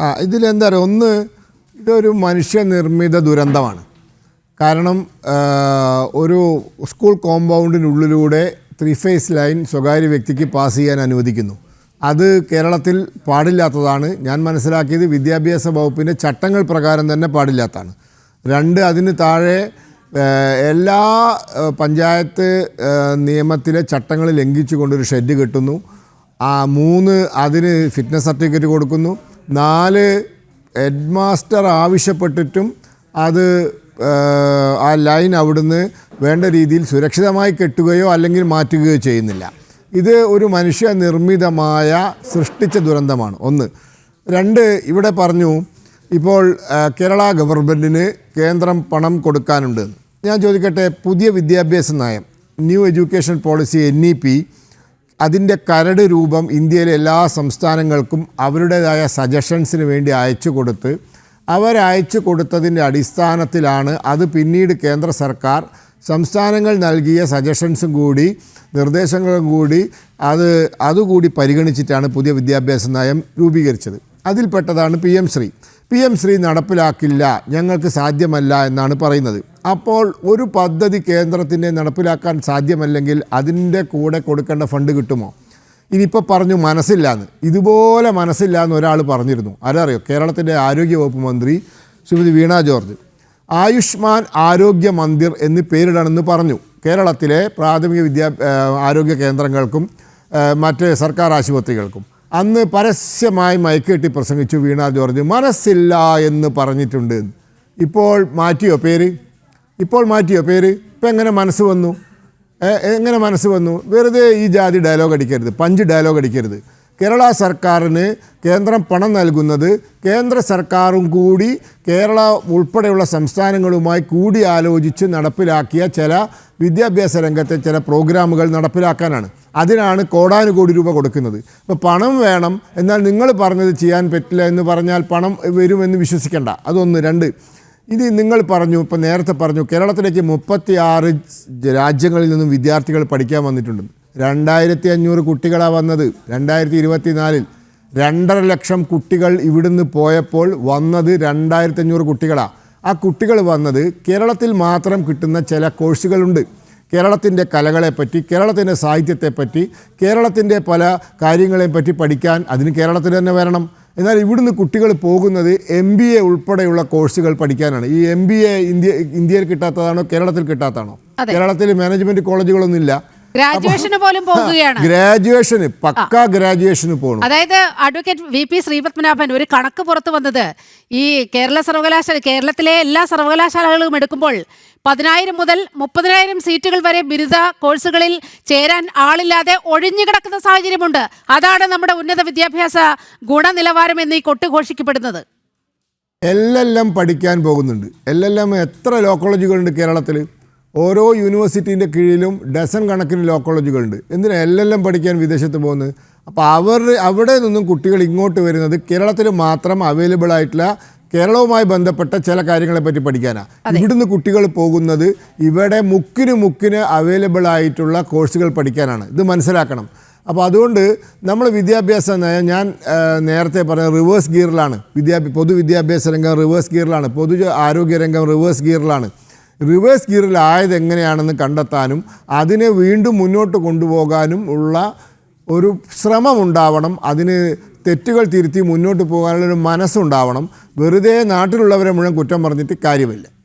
ആ ഇതിലെന്താ പറയുക ഒന്ന് ഇതൊരു മനുഷ്യനിർമ്മിത ദുരന്തമാണ്. കാരണം ഒരു സ്കൂൾ കോമ്പൗണ്ടിനുള്ളിലൂടെ ത്രീ ഫേസ് ലൈൻ സ്വകാര്യ വ്യക്തിക്ക് പാസ് ചെയ്യാൻ അനുവദിക്കുന്നു. അത് കേരളത്തിൽ പാടില്ലാത്തതാണ്. ഞാൻ മനസ്സിലാക്കിയത് വിദ്യാഭ്യാസ വകുപ്പിന്റെ ചട്ടങ്ങൾ പ്രകാരം തന്നെ പാടില്ലാത്തതാണ്. രണ്ട് അതിന് താഴെ എല്ലാ പഞ്ചായത്ത് നിയമത്തിലെ ചട്ടങ്ങൾ ലംഘിച്ചുകൊണ്ടൊരു ഷെഡ് കെട്ടുന്നു. ആ മൂന്ന് അതിന് ഫിറ്റ്നസ് സർട്ടിഫിക്കറ്റ് കൊടുക്കുന്നു. നാല് ഹെഡ് മാസ്റ്റർ ആവശ്യപ്പെട്ടിട്ടും അത് ആ, ലൈൻ അവിടുന്ന് വേണ്ട രീതിയിൽ സുരക്ഷിതമായി കെട്ടുകയോ അല്ലെങ്കിൽ മാറ്റുകയോ ചെയ്യുന്നില്ല. ഇത് ഒരു മനുഷ്യ നിർമ്മിതമായ സൃഷ്ടിച്ച ദുരന്തമാണ്. ഒന്ന്. രണ്ട് ഇവിടെ പറഞ്ഞു ഇപ്പോൾ കേരള ഗവൺമെന്റിന് കേന്ദ്രം പണം കൊടുക്കാനുണ്ട്. ഞാൻ ചോദിക്കട്ടെ പുതിയ വിദ്യാഭ്യാസ നയം new education policy N E P അതിന്റെ കരട് രൂപം ഇന്ത്യയിലെ എല്ലാ സംസ്ഥാനങ്ങൾക്കും അവരുടേതായ സജഷൻസിന് വേണ്ടി അയച്ചു കൊടുത്ത് അവരയച്ചു കൊടുത്തതിന്റെ അടിസ്ഥാനത്തിലാണ് അത് പിന്നീട് കേന്ദ്ര സർക്കാർ സംസ്ഥാനങ്ങൾ നൽകിയ സജഷൻസും കൂടി നിർദ്ദേശങ്ങളും കൂടി അത് അതുകൂടി പരിഗണിച്ചിട്ടാണ് പുതിയ വിദ്യാഭ്യാസ നയം രൂപീകരിച്ചത്. അതിൽപ്പെട്ടതാണ് P M Shri. P M Shri നടപ്പിലാക്കില്ല ഞങ്ങൾക്ക് സാധ്യമല്ല എന്നാണ് പറയുന്നത്. അപ്പോൾ ഒരു പദ്ധതി കേന്ദ്രത്തിന്റെ നടപ്പിലാക്കാൻ സാധ്യമല്ലെങ്കിൽ അതിന്റെ കൂടെ കൊടുക്കേണ്ട ഫണ്ട് കിട്ടുമോ? ഇനിയിപ്പോൾ പറഞ്ഞു മനസ്സില്ലാന്ന്. ഇതുപോലെ മനസ്സില്ല എന്ന് ഒരാൾ പറഞ്ഞിരുന്നു. ആരറിയോ? കേരളത്തിന്റെ ആരോഗ്യവകുപ്പ് മന്ത്രി ശ്രീമതി വീണ ജോർജ്. ആയുഷ്മാൻ ആരോഗ്യ മന്ദിർ എന്ന് പേരിടണമെന്ന് പറഞ്ഞു. കേരളത്തിലെ പ്രാഥമിക വിദ്യാ ആരോഗ്യ കേന്ദ്രങ്ങൾക്കും മറ്റ് സർക്കാർ ആശുപത്രികൾക്കും. അന്ന് പരസ്യമായി മയക്കെട്ടി പ്രസംഗിച്ചു വീണ ജോർജ് മനസ്സില്ല എന്ന് പറഞ്ഞിട്ടുണ്ട്. ഇപ്പോൾ മാറ്റിയോ പേര്? ഇപ്പോൾ മാറ്റിയോ പേര്? ഇപ്പം എങ്ങനെ മനസ്സ് വന്നു? എങ്ങനെ മനസ്സ് വന്നു? വെറുതെ ഈ ജാതി ഡയലോഗ് അടിക്കരുത്. പഞ്ച് ഡയലോഗ് അടിക്കരുത്. കേരള സർക്കാരിന് കേന്ദ്രം പണം നൽകുന്നത് കേന്ദ്ര സർക്കാരും കൂടി കേരള ഉൾപ്പെടെയുള്ള സംസ്ഥാനങ്ങളുമായി കൂടി ആലോചിച്ച് നടപ്പിലാക്കിയ ചില വിദ്യാഭ്യാസ രംഗത്തെ ചില പ്രോഗ്രാമുകൾ നടപ്പിലാക്കാനാണ്. അതിനാണ് കോടാനുകോടി രൂപ കൊടുക്കുന്നത്. ഇപ്പോൾ പണം വേണം എന്നാൽ നിങ്ങൾ പറഞ്ഞത് ചെയ്യാൻ പറ്റില്ല എന്ന് പറഞ്ഞാൽ പണം വരുമെന്ന് വിശ്വസിക്കേണ്ട. അതൊന്ന്. രണ്ട് ഇത് നിങ്ങൾ പറഞ്ഞു ഇപ്പം നേരത്തെ പറഞ്ഞു കേരളത്തിലേക്ക് മുപ്പത്തി ആറ് രാജ്യങ്ങളിൽ നിന്നും വിദ്യാർത്ഥികൾ പഠിക്കാൻ വന്നിട്ടുണ്ട്. രണ്ടായിരത്തി അഞ്ഞൂറ് കുട്ടികളാണ് വന്നത്. രണ്ടായിരത്തി ഇരുപത്തിനാലിൽ രണ്ടര ലക്ഷം കുട്ടികൾ ഇവിടുന്ന് പോയപ്പോൾ വന്നത് രണ്ടായിരത്തി അഞ്ഞൂറ് കുട്ടികളാണ് ആ കുട്ടികൾ വന്നത് കേരളത്തിൽ മാത്രം കിട്ടുന്ന ചില കോഴ്സുകളുണ്ട്. കേരളത്തിന്റെ കലകളെപ്പറ്റി കേരളത്തിന്റെ സാഹിത്യത്തെപ്പറ്റി കേരളത്തിന്റെ പല കാര്യങ്ങളെപ്പറ്റി പഠിക്കാൻ അതിന് കേരളത്തിൽ തന്നെ വരണം. എന്നാൽ ഇവിടുന്ന് കുട്ടികൾ പോകുന്നത് എം ബി എ ഉൾപ്പെടെയുള്ള കോഴ്സുകൾ പഠിക്കാനാണ്. ഈ എം ബി എ ഇന്ത്യ ഇന്ത്യയിൽ കിട്ടാത്തതാണോ കേരളത്തിൽ കിട്ടാത്തതാണോ കേരളത്തിൽ മാനേജ്മെന്റ് കോളേജുകളൊന്നും ഇല്ല ഗ്രാജുവേഷന് പോലും പോകുകയാണ്. ഗ്രാജുവേഷന് പക്ക ഗ്രാജുവേഷന് പോകണം അതായത് അഡ്വക്കേറ്റ് വി പി ശ്രീപത്മനാഭൻ ഒരു കണക്ക് പുറത്തു വന്നത്. ഈ കേരള സർവകലാശാല കേരളത്തിലെ എല്ലാ സർവകലാശാലകളും എടുക്കുമ്പോൾ പതിനായിരം മുതൽ മുപ്പതിനായിരം സീറ്റുകൾ വരെ ബിരുദ കോഴ്സുകളിൽ ചേരാൻ ആളില്ലാതെ ഒഴിഞ്ഞുകിടക്കുന്ന സാഹചര്യമുണ്ട്. അതാണ് നമ്മുടെ ഉന്നത വിദ്യാഭ്യാസ ഗുണനിലവാരം എന്ന് ഈ കൊട്ടുഘോഷിക്കപ്പെടുന്നത് എല്ലാം പഠിക്കാൻ പോകുന്നുണ്ട്. എല്ലാം എത്ര ലോ കോളേജുകളുണ്ട് കേരളത്തിൽ ഓരോ യൂണിവേഴ്സിറ്റീന്റെ കീഴിലും ഡസൺ കണക്കിന് ലോ കോളേജുകളുണ്ട്. എന്തിനാ എം പഠിക്കാൻ വിദേശത്ത് പോകുന്നത്? അപ്പോൾ അവർ അവിടെ നിന്നും കുട്ടികൾ ഇങ്ങോട്ട് വരുന്നത് കേരളത്തിൽ മാത്രം അവൈലബിൾ ആയിട്ടുള്ള കേരളവുമായി ബന്ധപ്പെട്ട ചില കാര്യങ്ങളെ പറ്റി പഠിക്കാനാണ് ഇവിടുന്ന് കുട്ടികൾ പോകുന്നത് ഇവിടെ മുക്കിന് മുക്കിന് അവൈലബിൾ ആയിട്ടുള്ള കോഴ്സുകൾ പഠിക്കാനാണ്. ഇത് മനസ്സിലാക്കണം. അപ്പോൾ അതുകൊണ്ട് നമ്മൾ വിദ്യാഭ്യാസ നയം ഞാൻ നേരത്തെ പറഞ്ഞ റിവേഴ്സ് ഗിയറിലാണ് വിദ്യാഭ്യാസ പൊതുവിദ്യാഭ്യാസ രംഗം റിവേഴ്സ് ഗിയറിലാണ് പൊതു ആരോഗ്യ രംഗം റിവേഴ്സ് ഗിയറിലാണ് റിവേഴ്സ് ഗിയറിലായത് എങ്ങനെയാണെന്ന് കണ്ടെത്താനും അതിനെ വീണ്ടും മുന്നോട്ട് കൊണ്ടുപോകാനും ഉള്ള ഒരു ശ്രമമുണ്ടാവണം. അതിന് തെറ്റുകൾ തിരുത്തി മുന്നോട്ട് പോകാനുള്ളൊരു മനസ്സുണ്ടാവണം. വെറുതെ നാട്ടിലുള്ളവരെ മുഴുവൻ കുറ്റം പറഞ്ഞിട്ട് കാര്യമില്ല.